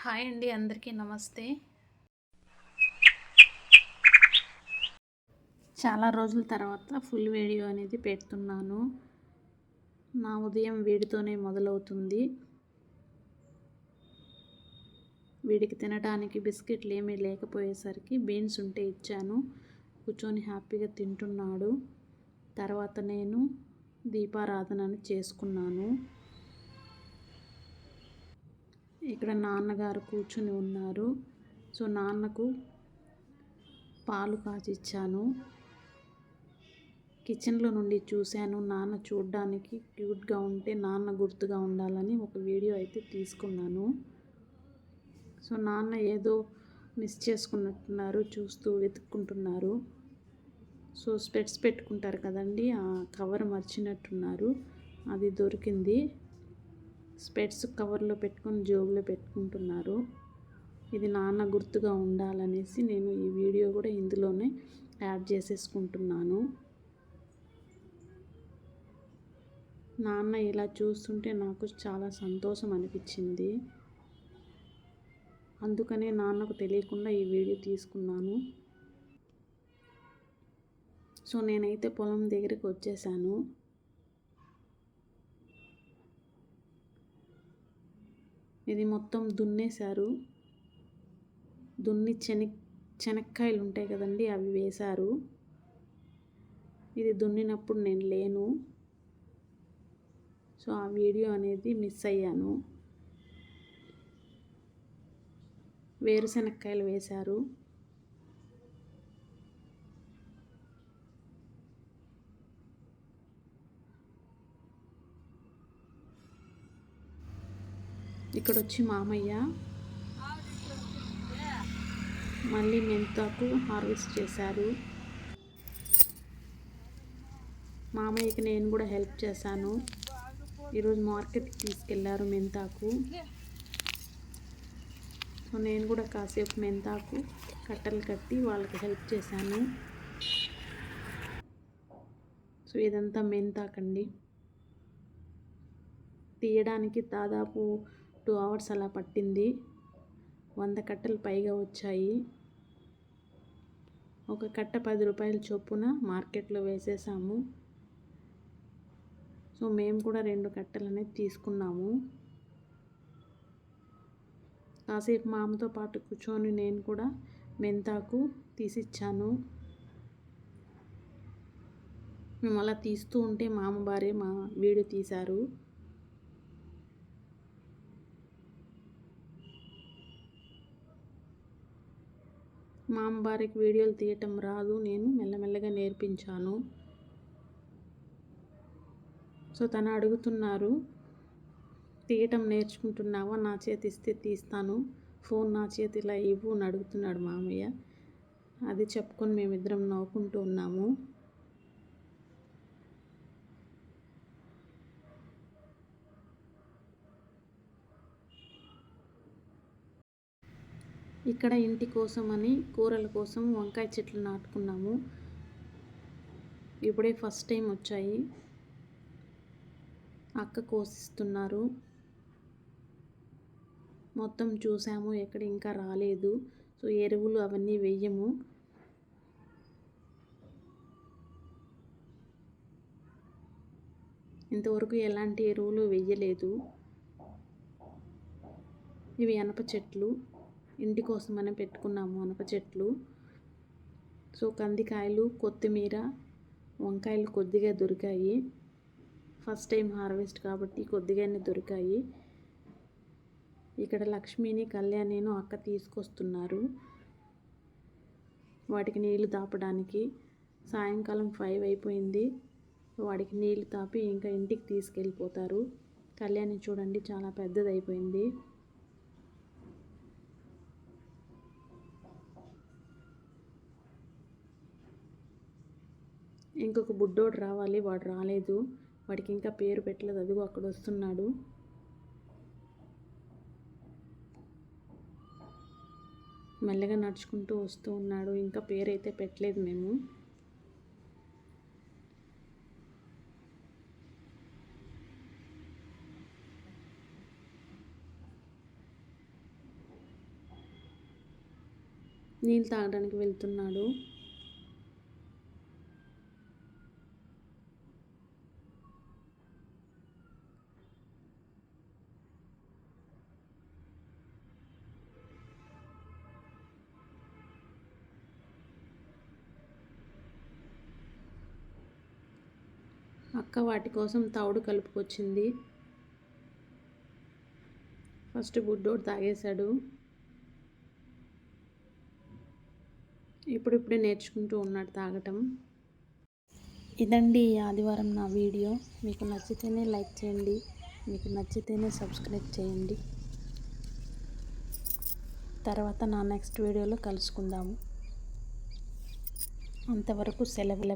Hi అండి అందరికీ నమస్తే. చాలా రోజుల తర్వాత ఫుల్ వీడియో అనేది పెడుతున్నాను. నా ఉదయం వీడితోనే మొదలవుతుంది. వీడికి తినడానికి బిస్కెట్లు ఏమీ లేకపోయేసరికి బీన్స్ ఉంటే ఇచ్చాను. కూర్చొని హ్యాపీగా తింటున్నాడు. తర్వాత నేను దీపారాధనను చేసుకున్నాను. ఇక్కడ నాన్నగారు కూర్చుని ఉన్నారు. సో నాన్నకు పాలు కాచిచ్చాను. కిచెన్లో నుండి చూశాను. నాన్న చూడ్డానికి క్యూట్గా ఉంటే నాన్న గుర్తుగా ఉండాలని ఒక వీడియో అయితే తీసుకున్నాను. సో నాన్న ఏదో మిస్ చేసుకున్నట్టున్నారు చూస్తూ వెతుక్కుంటున్నారు. సో స్పెట్స్ పెట్టుకుంటారు కదండి ఆ కవర్ మర్చినట్టున్నారు. అది దొరికింది. స్పెట్స్ కవర్లో పెట్టుకొని జోబులో పెట్టుకుంటున్నారు. ఇది నాన్న గుర్తుగా ఉండాలనేసి నేను ఈ వీడియో కూడా ఇందులోనే యాడ్ చేసేసుకుంటున్నాను. నాన్న ఇలా చూస్తుంటే నాకు చాలా సంతోషం అనిపించింది. అందుకనే నాన్నకు తెలియకుండా ఈ వీడియో తీసుకున్నాను. సో నేనైతే పొలం దగ్గరికి వచ్చేసాను. ఇది మొత్తం దున్నేశారు. దున్ని చెని శనక్కాయలు ఉంటాయి కదండి అవి వేశారు. ఇది దున్నినప్పుడు నేను లేను. సో ఆ వీడియో అనేది మిస్ అయ్యాను. వేరుశనక్కాయలు వేశారు. ఇక్కడ వచ్చి మామయ్య. మళ్ళీ మెంతాకు హార్వెస్ట్ చేశారు. మామయ్యకి నేను కూడా హెల్ప్ చేశాను. ఈరోజు మార్కెట్కి తీసుకెళ్ళారు మెంతాకు. సో నేను కూడా కాసేపు మెంతాకు కట్టలు కట్టి వాళ్ళకి హెల్ప్ చేశాను. సో ఇదంతా మెంతాకండి. తీయడానికి దాదాపు టూ అవర్స్ అలా పట్టింది. వంద కట్టలు పైగా వచ్చాయి. ఒక కట్ట పది రూపాయల చొప్పున మార్కెట్లో వేసేసాము. సో మేము కూడా రెండు కట్టలు అనేది తీసుకున్నాము. కాసేపు మా అమ్మతో పాటు కూర్చొని నేను కూడా మెంతాకు తీసిచ్చాను. మేము అలా తీస్తూ ఉంటే మా అమ్మ భార్య మా వీడియో తీశారు. మా అమ్మవారికి వీడియోలు తీయటం రాదు. నేను మెల్లమెల్లగా నేర్పించాను. సో తను అడుగుతున్నారు తీయటం నేర్చుకుంటున్నావా? నా చేతి ఇస్తే తీస్తాను. ఫోన్ నా చేతి ఇలా ఇవ్వు అని అడుగుతున్నాడు మామయ్య. అది చెప్పుకొని మేమిద్దరం నవ్వుకుంటూ ఉన్నాము. ఇక్కడ ఇంటి కోసం అని కూరల కోసం వంకాయ చెట్లు నాటుకున్నాము. ఇప్పుడే ఫస్ట్ టైం వచ్చాయి. అక్క కోసిస్తున్నారు. మొత్తం చూసాము ఎక్కడ ఇంకా రాలేదు. సో ఎరువులు అవన్నీ వెయ్యము. ఇంతవరకు ఎలాంటి ఎరువులు వెయ్యలేదు. ఇవి అనప చెట్లు. ఇంటి కోసమనే పెట్టుకున్నాము అనప చెట్లు. సో కందికాయలు కొత్తిమీర వంకాయలు కొద్దిగా దొరికాయి. ఫస్ట్ టైం హార్వెస్ట్ కాబట్టి కొద్దిగానే దొరికాయి. ఇక్కడ లక్ష్మిని కళ్యాణిను అక్క తీసుకొస్తున్నారు. వాటికి నీళ్ళు తాపడానికి సాయంకాలం ఫైవ్ అయిపోయింది. వాడికి నీళ్ళు తాపి ఇంకా ఇంటికి తీసుకెళ్ళిపోతారు. కళ్యాణి చూడండి చాలా పెద్దదైపోయింది. ఇంకొక బుడ్డోడు రావాలి వాడు రాలేదు. వాడికి ఇంకా పేరు పెట్టలేదు. అదిగో అక్కడ వస్తున్నాడు. మెల్లగా నడుచుకుంటూ వస్తూ ఉన్నాడు. ఇంకా పేరైతే పెట్టలేదు మేము. నీళ్ళు తాగడానికి వెళ్తున్నాడు. అక్క వాటి కోసం తవుడు కలుపుకొచ్చింది. ఫస్ట్ బుడ్డోడు తాగేశాడు. ఇప్పుడిప్పుడే నేర్చుకుంటూ ఉన్నాడు తాగటం. ఇదండి ఈ ఆదివారం నా వీడియో. మీకు నచ్చితేనే లైక్ చేయండి. మీకు నచ్చితేనే సబ్స్క్రైబ్ చేయండి. తర్వాత నా నెక్స్ట్ వీడియోలో కలుసుకుందాము. అంతవరకు సెలవుల